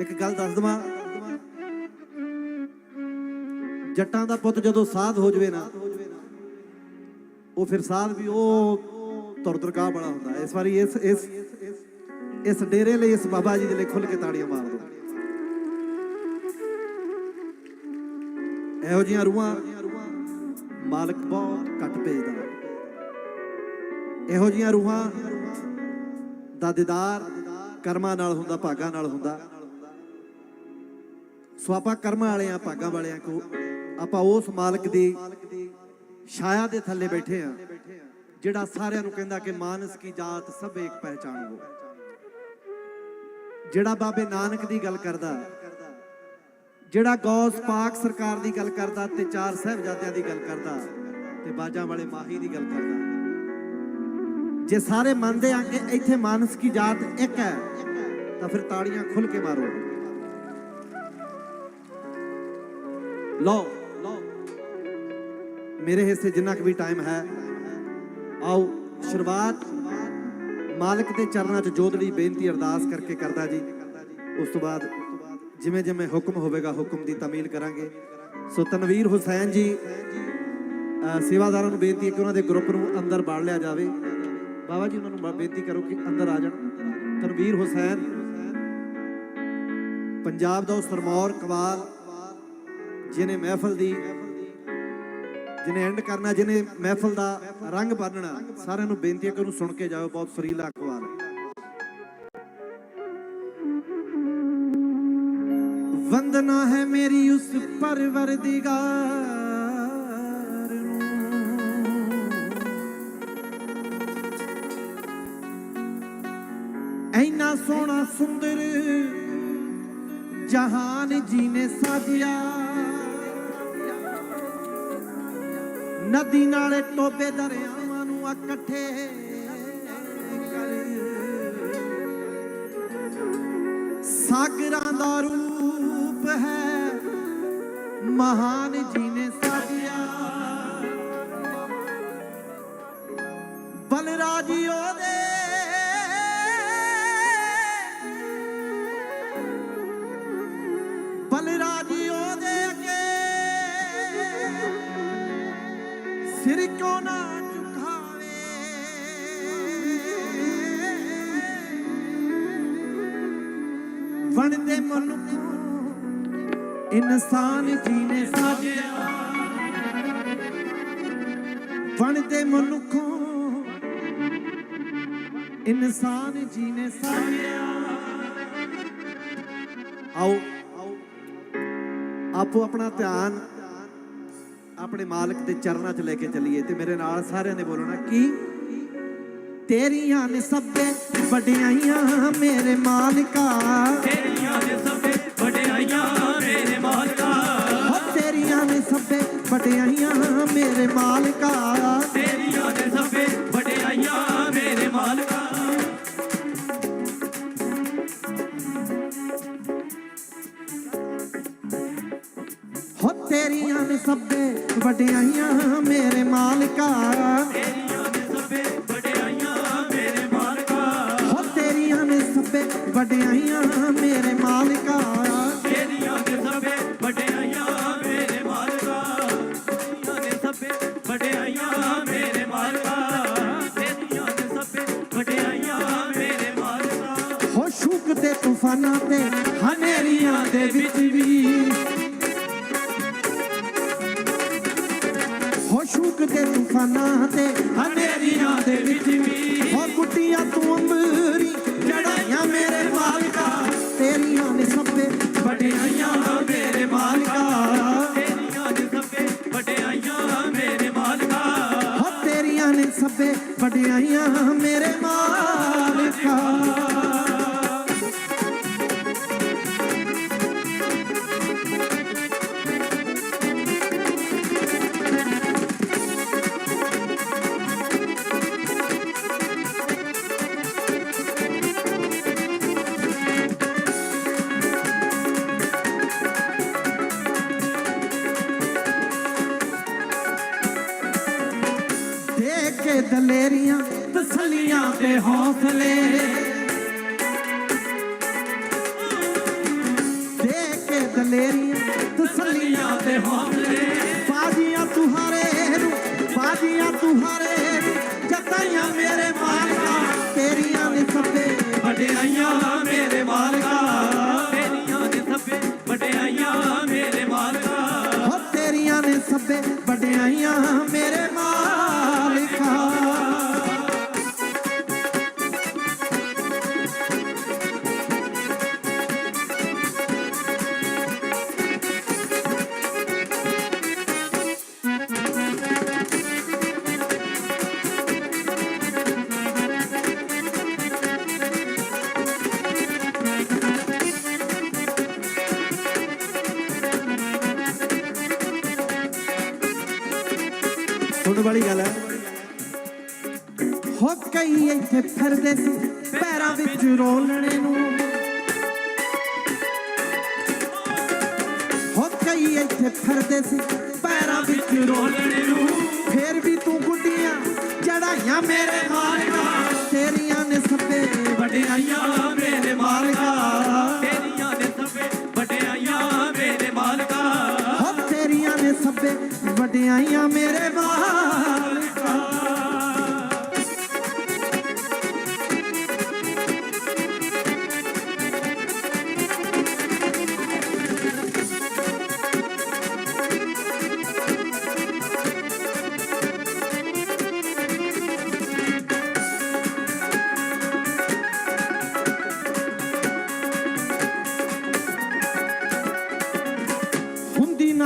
ਇੱਕ ਗੱਲ ਦੱਸ ਦਵਾਂ। ਜੱਟਾਂ ਦਾ ਪੁੱਤ ਜਦੋਂ ਸਾਧ ਹੋ ਜਵੇ ਨਾ, ਉਹ ਫਿਰ ਸਾਧ ਵੀ ਉਹ ਤੁਰ ਦਰਗਾਹ ਹੁੰਦਾ। ਇਸ ਵਾਰੀ ਇਸ ਇਸ ਇਸ ਡੇਰੇ ਲਈ ਇਸ ਬਾਬਾ ਜੀ ਦੇ ਲਈ ਖੁੱਲ ਕੇ ਤਾੜੀਆਂ ਮਾਰ ਦਿਓ ਇਹੋ ਜਿਹੀਆਂ ਰੂਹਾਂ ਮਾਲਕ ਬਹੁਤ ਘੱਟ ਭੇਜਦਾ। ਇਹੋ ਜਿਹੀਆਂ ਰੂਹਾਂ ਦਾ ਦੀਦਾਰ ਕਰਮਾਂ ਨਾਲ ਹੁੰਦਾ, ਭਾਗਾਂ ਨਾਲ ਹੁੰਦਾ। ਸੋ ਆਪਾਂ ਕਰਮਾਂ ਵਾਲਿਆਂ ਭਾਗਾਂ ਵਾਲਿਆਂ ਕੋ ਆਪਾਂ ਉਸ ਮਾਲਕ ਦੀ ਛਾਇਆ ਦੇ ਥੱਲੇ ਬੈਠੇ ਆ, ਜਿਹੜਾ ਸਾਰਿਆਂ ਨੂੰ ਕਹਿੰਦਾ ਕਿ ਮਾਨਸ ਕੀ ਜਾਤ ਸਭ ਇੱਕ ਪਹਿਚਾਨੋ ਜਿਹੜਾ ਬਾਬੇ ਨਾਨਕ ਦੀ ਗੱਲ ਕਰਦਾ, ਜਿਹੜਾ ਗੌਸ ਪਾਕ ਸਰਕਾਰ ਦੀ ਗੱਲ ਕਰਦਾ ਤੇ ਚਾਰ ਸਾਹਿਬਜ਼ਾਦਿਆਂ ਦੀ ਗੱਲ ਕਰਦਾ ਤੇ ਬਾਜਾਂ ਵਾਲੇ ਮਾਹੀ ਦੀ ਗੱਲ ਕਰਦਾ। ਜੇ ਸਾਰੇ ਮੰਨਦੇ ਆ ਕਿ ਇੱਥੇ ਮਾਨਸ ਕੀ ਜਾਤ ਇੱਕ ਹੈ, ਤਾਂ ਫਿਰ ਤਾੜੀਆਂ ਖੁੱਲ ਕੇ ਮਾਰੋ। ਲਓ ਲਓ ਮੇਰੇ ਹਿੱਸੇ ਜਿੰਨਾ ਕੁ ਵੀ ਟਾਈਮ ਹੈ, ਆਓ ਸ਼ੁਰੂਆਤ ਮਾਲਕ ਦੇ ਚਰਨਾਂ 'ਚ ਜੋਦੜੀ ਬੇਨਤੀ ਅਰਦਾਸ ਕਰਕੇ ਕਰਦਾ ਜੀ। ਉਸ ਤੋਂ ਬਾਅਦ ਜਿਵੇਂ ਜਿਵੇਂ ਹੁਕਮ ਹੋਵੇਗਾ, ਹੁਕਮ ਦੀ ਤਾਮੀਲ ਕਰਾਂਗੇ। ਸੋ ਤਨਵੀਰ ਹੁਸੈਨ ਜੀ ਸੇਵਾਦਾਰਾਂ ਨੂੰ ਬੇਨਤੀ ਹੈ ਕਿ ਉਹਨਾਂ ਦੇ ਗਰੁੱਪ ਨੂੰ ਅੰਦਰ ਬਾੜ ਲਿਆ ਜਾਵੇ। ਬਾਬਾ ਜੀ, ਉਹਨਾਂ ਨੂੰ ਬ- ਬੇਨਤੀ ਕਰੋ ਕਿ ਅੰਦਰ ਆ ਜਾਣ। ਤਨਵੀਰ ਹੁਸੈਨ, ਪੰਜਾਬ ਦਾ ਸਰਮੌਰ ਕਵਾਲ ਜਿਹਨੇ ਮਹਿਫਲ ਦੀ, ਜਿਹਨੇ ਐਂਡ ਕਰਨਾ, ਜਿਹਨੇ ਮਹਿਫਲ ਦਾ ਰੰਗ ਬੰਨਣਾ ਸਾਰਿਆਂ ਨੂੰ ਬੇਨਤੀ ਹੈ ਕਿ ਉਹਨੂੰ ਸੁਣ ਕੇ ਜਾਓ, ਬਹੁਤ ਸੁਰੀਲਾ ਕਵਾਲ ਵੰਦਨਾ ਹੈ ਮੇਰੀ ਉਸ ਪਰਵਰਦੀਗਾਰ ਨੂੰ। ਐਨਾ ਸੋਹਣਾ ਸੁੰਦਰ ਜਹਾਨ ਜੀ ਨੇ ਸਾਜਿਆ। ਨਦੀ ਨਾਲੇ ਟੋਬੇ ਦਰਿਆਵਾਂ ਨੂੰ ਇਕੱਠੇ ਸਾਗਰਾਂ ਦਾ ਰੂਪ ਹੈ ਮਹਾਨ ਜੀ ਨੇ ਸਾਜਿਆ। ਬਲਰਾਜੀ ਉਹਦੇ ਮਨੁੱਖ ਇਨਸਾਨ ਜੀ ਨੇ ਸਾਜਿਆ। ਵਣਦੇ ਮਨੁੱਖੋਂ ਇਨਸਾਨ ਜੀ ਨੇ ਸਾਜਿਆ। ਆਓ, ਆਪੋ ਆਪਣਾ ਧਿਆਨ ਆਪਣੇ ਮਾਲਕ ਦੇ ਚਰਨਾਂ 'ਚ ਲੈ ਕੇ ਚੱਲੀਏ ਤੇ ਮੇਰੇ ਨਾਲ ਸਾਰਿਆਂ ਨੇ ਬੋਲਣਾ, ਕੀ? ਤੇਰੀਆਂ ਨੇ ਸਭੇ ਵਡਿਆਈਆਂ ਮੇਰੇ ਮਾਲਕਾ। ਤੇਰੀਆਂ ਨੇ ਸਭੇ ਵਡਿਆਈਆਂ ਮੇਰੇ ਮਾਲਕਾ। ਹੋ ਤੇਰੀਆਂ ਨੇ ਸਭੇ ਵਡਿਆਈਆਂ ਮੇਰੇ ਮਾਲਕਾ। ਤੇਰੀਆਂ ਨੇ ਸਭੇ ਵਡਿਆਈਆਂ ਮੇਰੇ ਮਾਲਕਾ। ਹੋ ਤੇਰੀਆਂ ਨੇ ਸਭੇ ਵਡਿਆਈਆਂ ਤੂਫਾਨਾਂ ਤੇ ਹਨੇਰੀਆਂ ਦੇ ਵਿੱਚ ਵੀ। ਹੋ ਸ਼ੁਕ ਤੇ ਤੂਫਾਨਾਂ ਤੇ ਹਨੇਰੀਆਂ ਦੇ ਵਿੱਚ ਵੀ। ਹੋ ਗੁੱਟੀਆਂ ਤੂੰ ਅੰਬਰੀ ਜੜਾਈਆਂ ਮੇਰੇ ਮਾਲਕਾ। ਤੇਰੀਆਂ ਨੇ ਸਭੇ ਵਡਿਆਈਆਂ ਮੇਰੇ ਮਾਲਕਾ। ਤੇਰੀਆਂ ਨੇ ਸਭੇ ਵਡਿਆਈਆਂ ਮੇਰੇ ਮਾਲਕਾ। ਹੋ ਤੇਰੀਆਂ ਨੇ ਸਭੇ ਵਡਿਆਈਆਂ ਮੇਰੇ ਮਾਲਕਾ। ਦੇ ਕੇ ਦਲੇਰੀਆਂ ਤਸਲੀਆਂ ਦੇ ਕੇ ਦਲੇਰੀਆਂ ਤਸੱਲੀਆਂ ਤੇ ਹੌਸਲੇ। ਬਾਜੀਆਂ ਤੁਹਾਰੇ ਨੂੰ, ਬਾਜੀਆਂ ਤੁਹਾਰੇ ਜਤਾਈਆਂ ਮੇਰੇ ਮਾਲਕਾ, ਤੇਰੀਆਂ ਨੇ ਸਭੇ ਵਡਿਆਈਆਂ ਮੇਰੇ ਮਾਲਕਾ। ਤੇਰੀਆਂ ਨੇ ਸਭੇ ਵਡਿਆਈਆਂ ਮੇਰੇ ਮਾਲਕਾ। ਹੋ ਤੇਰੀਆਂ ਨੇ ਸਭੇ ਵਡਿਆਈਆਂ ਮੇਰੇ ਮਾਲਕਾ। ਸੁਣ ਵਾਲੀ ਗੱਲ ਹੈ। ਹੋ ਕਈ ਇੱਥੇ ਫਿਰਦੇ ਸੀ, ਪੈਰਾਂ ਵਿੱਚ ਰੋਲਣੇ ਨੂੰ। ਹੋ ਕਈ ਇੱਥੇ ਫਿਰਦੇ ਸੀ, ਪੈਰਾਂ ਵਿੱਚ ਰੋਲਣੇ ਨੂੰ। ਫੇਰ ਵੀ ਤੂੰ ਗੁੱਡੀਆਂ, ਚੜਾਈਆਂ ਮੇਰੇ ਮਾਲਕਾ। ਤੇਰੀਆਂ ਨੇ ਸਭੇ ਵਡਿਆਈਆਂ ਤੇਰੀਆਂ ਨੇ ਵਡਿਆਈਆਂ ਮੇਰੇ ਮਾਲਕਾ।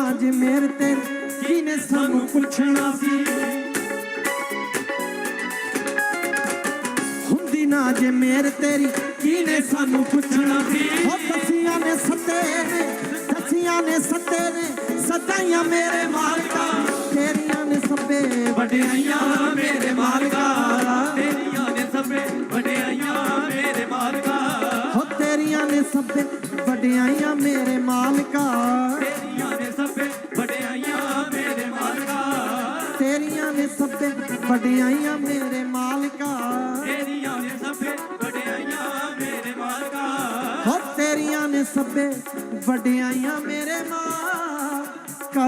ਹੁੰਦੀ ਜੇ ਮੇਰੇ ਤੇ ਕਿਨੇ ਸਾਨੂੰ ਪੁੱਛਣਾ ਸੀ? ਹੁੰਦੀ ਨਾ ਜੇ ਮੇਰੇ ਤੇਰੀ ਕਿਨੇ ਸਾਨੂੰ ਪੁੱਛਣਾ ਸੀ? ਹੋ ਦਸੀਆਂ ਨੇ ਸੱਤੇ ਨੇ ਦਸੀਆਂ ਨੇ ਸੱਤੇ ਨੇ ਸਦਾਈਆਂ ਮੇਰੇ ਮਾਲਕਾ, ਤੇਰੀਆਂ ਨੇ ਸੱਬੇ ਵਡਿਆਈਆਂ ਮੇਰੇ ਮਾਲਕਾ। ਤੇਰੀਆਂ ਨੇ ਸਭੇ ਵਡਿਆਈਆਂ ਮੇਰੇ ਮਾਲਕਾ। ਹੋ ਤੇਰੀਆਂ ਨੇ ਸਭੇ ਵਡਿਆਈਆਂ ਮੇਰੇ ਮਾਲਕਾ। ਵਡਿਆਈਆਂ ਮੇਰੇ ਮਾਲਕਾ। ਤੇਰੀਆਂ ਨੇ ਸਭੇ ਵਡਿਆਈਆਂ ਮੇਰੇ ਮਾਲਕਾ। ਹੋ ਤੇਰੀਆਂ ਨੇ ਸਭੇ ਵਡਿਆਈਆਂ ਮੇਰੇ ਮਾਲਕਾ।